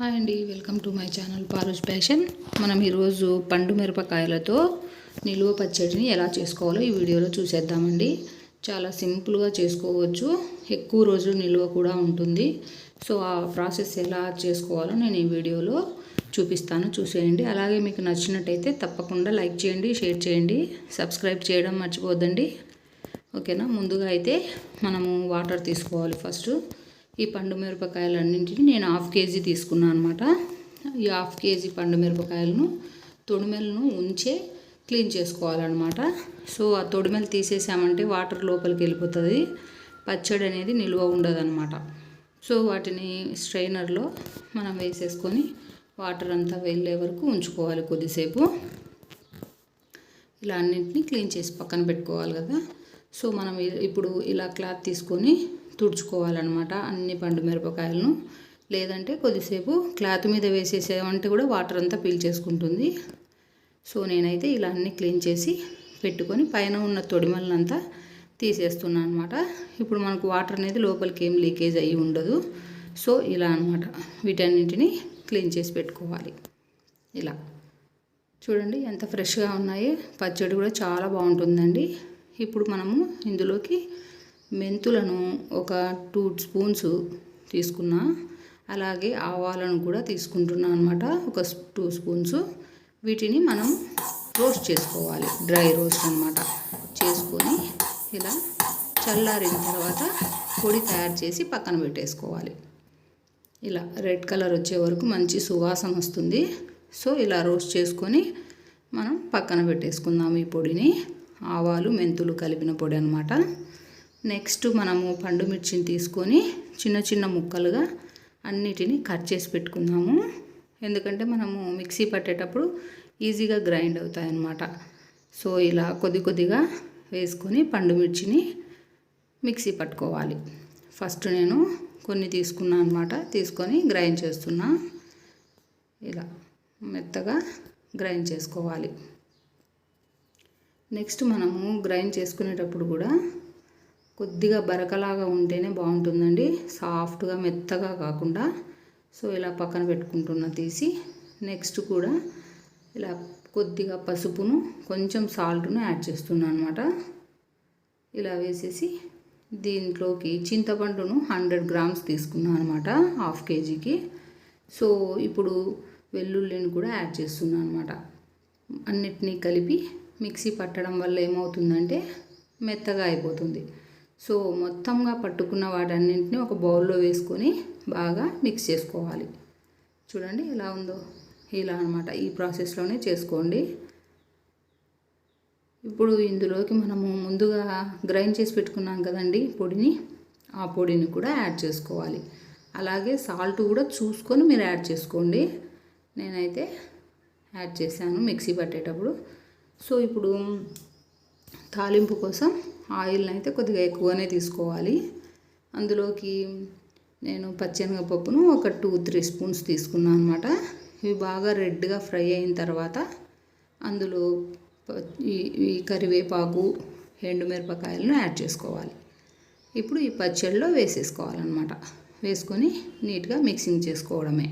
Hi అండి welcome to my channel పారోజ్ passion. మనం ఈరోజు పండు మిరపకాయలతో నిలువ పచ్చడిని ఎలా చేసుకోవాలో ఈ వీడియోలో చూసేద్దామండి. చాలా సింపుల్గా చేసుకోవచ్చు. ఎక్కువ రోజులు నిలువ కూడా ఉంటుంది. సో ఆ ప్రాసెస్ ఎలా చేసుకోవాలో నేను ఈ వీడియోలో చూపిస్తాను. చూసేయండి. అలాగే మీకు నచ్చినట్టయితే తప్పకుండా లైక్ చేయండి షేర్ చేయండి సబ్స్క్రైబ్ చేయడం మర్చిపోద్దండి ఓకేనా? ముందుగా అయితే మనము వాటర్ తీసుకోవాలి ఫస్ట్. ఈ పండు మిరపకాయలన్నింటినీ నేను హాఫ్ కేజీ తీసుకున్నాను అనమాట ఈ హాఫ్ కేజీ పండు మిరపకాయలను తొడిమెలను ఉంచే క్లీన్ చేసుకోవాలన్నమాట. సో ఆ తొడిమెలు తీసేసామంటే వాటర్ లోపలికి వెళ్ళిపోతుంది. పచ్చడి అనేది నిల్వ ఉండదన్నమాట. సో వాటిని స్ట్రైనర్లో మనం వేసేసుకొని వాటర్ అంతా వెళ్ళే వరకు ఉంచుకోవాలి కొద్దిసేపు. ఇలా అన్నింటినీ క్లీన్ చేసి పక్కన పెట్టుకోవాలి కదా. సో మనం ఇప్పుడు ఇలా క్లాత్ తీసుకొని తుడుచుకోవాలన్నమాట అన్ని పండు మిరపకాయలను. లేదంటే కొద్దిసేపు క్లాత్ మీద వేసేసామంటే కూడా వాటర్ అంతా పీల్చేసుకుంటుంది సో నేనైతే ఇలా అన్నీ క్లీన్ చేసి పెట్టుకొని పైన ఉన్న తొడిమలనంతా తీసేస్తున్నాను అనమాట ఇప్పుడు మనకు వాటర్ అనేది లోపలికి ఏం లీకేజ్ అయ్యి ఉండదు. సో ఇలా అనమాట వీటన్నింటిని క్లీన్ చేసి పెట్టుకోవాలి. ఇలా. చూడండి ఎంత ఫ్రెష్గా ఉన్నాయి. పచ్చడి కూడా చాలా బాగుంటుందండి. ఇప్పుడు మనము ఇందులోకి మెంతులను ఒక టూ స్పూన్స్ తీసుకున్నా అలాగే ఆవాలను కూడా తీసుకుంటున్నాను అనమాట ఒక టూ స్పూన్స్. వీటిని మనం రోస్ట్ చేసుకోవాలి. డ్రై రోస్ట్ అనమాట చేసుకొని ఇలా చల్లారిన తర్వాత పొడి తయారు చేసి పక్కన పెట్టేసుకోవాలి. ఇలా రెడ్ కలర్ వచ్చే వరకు మంచి సువాసన వస్తుంది. సో ఇలా రోస్ట్ చేసుకొని మనం పక్కన పెట్టేసుకుందాం ఈ పొడిని. ఆవాలు మెంతులు కలిపిన పొడి అనమాట నెక్స్ట్ మనము పండు మిర్చిని తీసుకొని చిన్న చిన్న ముక్కలుగా అన్నిటినీ కట్ చేసి పెట్టుకుందాము. ఎందుకంటే మనము మిక్సీ పట్టేటప్పుడు ఈజీగా గ్రైండ్ అవుతాయి అన్నమాట సో ఇలా కొద్ది కొద్దిగా వేసుకొని పండు మిర్చిని మిక్సీ పట్టుకోవాలి. ఫస్ట్ నేను కొన్ని తీసుకున్నాను అనమాట తీసుకొని గ్రైండ్ చేస్తున్నా. ఇలా మెత్తగా గ్రైండ్ చేసుకోవాలి. నెక్స్ట్ మనము గ్రైండ్ చేసుకునేటప్పుడు కూడా కొద్దిగా బరకలాగా ఉంటేనే బాగుంటుందండి. సాఫ్ట్గా మెత్తగా కాకుండా. సో ఇలా పక్కన పెట్టుకుంటున్నా తీసి. నెక్స్ట్ కూడా ఇలా కొద్దిగా పసుపును కొంచెం సాల్ట్ను యాడ్ చేస్తున్నాను అనమాట ఇలా వేసేసి దీంట్లోకి చింతపండును హండ్రెడ్ గ్రామ్స్ తీసుకున్నాను అనమాట హాఫ్ కేజీకి. సో ఇప్పుడు వెల్లుల్లిని కూడా యాడ్ చేస్తున్నాను అనమాట అన్నిటినీ కలిపి మిక్సీ పట్టడం వల్ల ఏమవుతుందంటే మెత్తగా అయిపోతుంది. సో మొత్తంగా పట్టుకున్న వాటన్నింటినీ ఒక బౌల్లో వేసుకొని బాగా మిక్స్ చేసుకోవాలి. చూడండి ఎలా ఉందో. ఇలా అనమాట ఈ ప్రాసెస్లోనే చేసుకోండి. ఇప్పుడు ఇందులోకి మనము ముందుగా గ్రైండ్ చేసి పెట్టుకున్నాం కదండి పొడిని. ఆ పొడిని కూడా యాడ్ చేసుకోవాలి. అలాగే సాల్ట్ కూడా చూసుకొని మీరు యాడ్ చేసుకోండి. నేనైతే యాడ్ చేశాను మిక్సీ పట్టేటప్పుడు. సో ఇప్పుడు తాలింపు కోసం ఆయిల్ని అయితే కొద్దిగా ఎక్కువనే తీసుకోవాలి. అందులోకి నేను పచ్చెనగపప్పును ఒక టూ త్రీ స్పూన్స్ తీసుకున్నాను అనమాట ఇవి బాగా రెడ్గా ఫ్రై అయిన తర్వాత అందులో ఈ ఈ కరివేపాకు ఎండుమిరపకాయలను యాడ్ చేసుకోవాలి. ఇప్పుడు ఈ పచ్చడిలో వేసేసుకోవాలన్నమాట. వేసుకొని నీట్గా మిక్సింగ్ చేసుకోవడమే.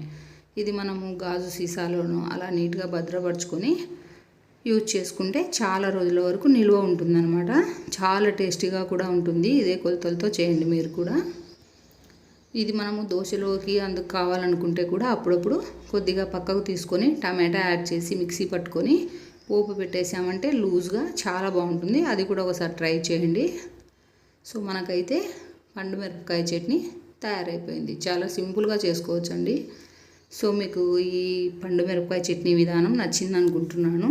ఇది మనము గాజు సీసాలోనూ అలా నీట్గా భద్రపరుచుకొని యూజ్ చేసుకుంటే చాలా రోజుల వరకు నిల్వ ఉంటుందన్నమాట. చాలా టేస్టీగా కూడా ఉంటుంది. ఇదే కొలతలతో చేయండి మీరు కూడా. ఇది మనము దోశలోకి అందుకు కావాలనుకుంటే కూడా అప్పుడప్పుడు కొద్దిగా పక్కకు తీసుకొని టమాటా యాడ్ చేసి మిక్సీ పట్టుకొని పోపు పెట్టేసామంటే లూజ్గా చాలా బాగుంటుంది. అది కూడా ఒకసారి ట్రై చేయండి. సో మనకైతే పండు మిరపకాయ చట్నీ తయారైపోయింది. చాలా సింపుల్గా చేసుకోవచ్చండి. సో మీకు ఈ పండు మిరపకాయ చట్నీ విధానం నచ్చింది అనుకుంటున్నాను